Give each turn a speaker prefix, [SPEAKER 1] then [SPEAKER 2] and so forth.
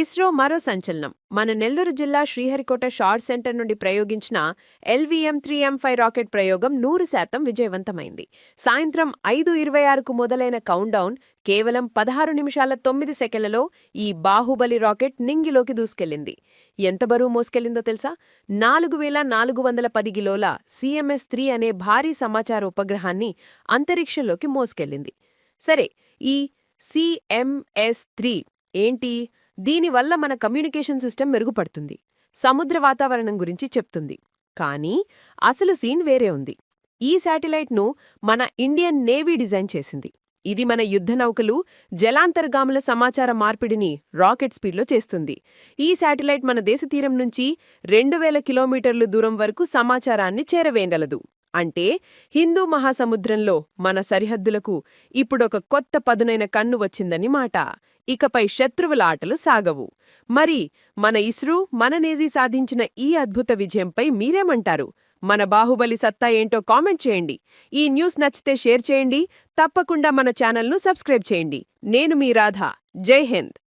[SPEAKER 1] ఇస్రో మరో సంచలనం. మన నెల్లూరు జిల్లా శ్రీహరికోట షార్ట్ సెంటర్ నుండి ప్రయోగించిన LVM three M five rocket ప్రయోగం నూరు శాతం విజయవంతమైంది. సాయంత్రం ఐదు ఇరవై ఆరుకు మొదలైన కౌంట్డౌన్ కేవలం పదహారు నిమిషాల తొమ్మిది సెకండ్లలో ఈ బాహుబలి రాకెట్ నింగిలోకి దూసుకెళ్ళింది ఎంత బరువు మోసుకెళ్ళిందో తెలుసా? నాలుగు వేల నాలుగు వందల పది కిలోల సిఎంఎస్ త్రీ అనే భారీ సమాచార ఉపగ్రహాన్ని అంతరిక్షంలోకి మోసుకెళ్ళింది సరే ఈ సిఎంఎస్ త్రీ ఏంటి? దీనివల్ల మన కమ్యూనికేషన్ సిస్టమ్ మెరుగుపడుతుంది సముద్ర వాతావరణం గురించి చెప్తుంది. కానీ అసలు సీన్ వేరే ఉంది. ఈ శాటిలైట్ను మన ఇండియన్ నేవీ డిజైన్ చేసింది. ఇది మన యుద్ధ నౌకలు జలాంతర్గాముల సమాచార మార్పిడిని రాకెట్ స్పీడ్లో చేస్తుంది. ఈ శాటిలైట్ మన దేశ తీరం నుంచి రెండు కిలోమీటర్ల కిలోమీటర్లు దూరం వరకు సమాచారాన్ని చేరవేయగలదు. అంటే హిందూ మహాసముద్రంలో మన సరిహద్దులకు ఇప్పుడొక కొత్త పదునైన కన్ను వచ్చిందని మాట. ఇకపై శత్రువుల ఆటలు సాగవు. మరి మన ఇస్రో మన నేజీ సాధించిన ఈ అద్భుత విజయంపై మీరేమంటారు? మన బాహుబలి సత్తా ఏంటో కామెంట్ చేయండి. ఈ న్యూస్ నచ్చితే షేర్ చేయండి. తప్పకుండా మన ఛానల్ను సబ్స్క్రైబ్ చేయండి. నేను మీ రాధ. జై హింద్.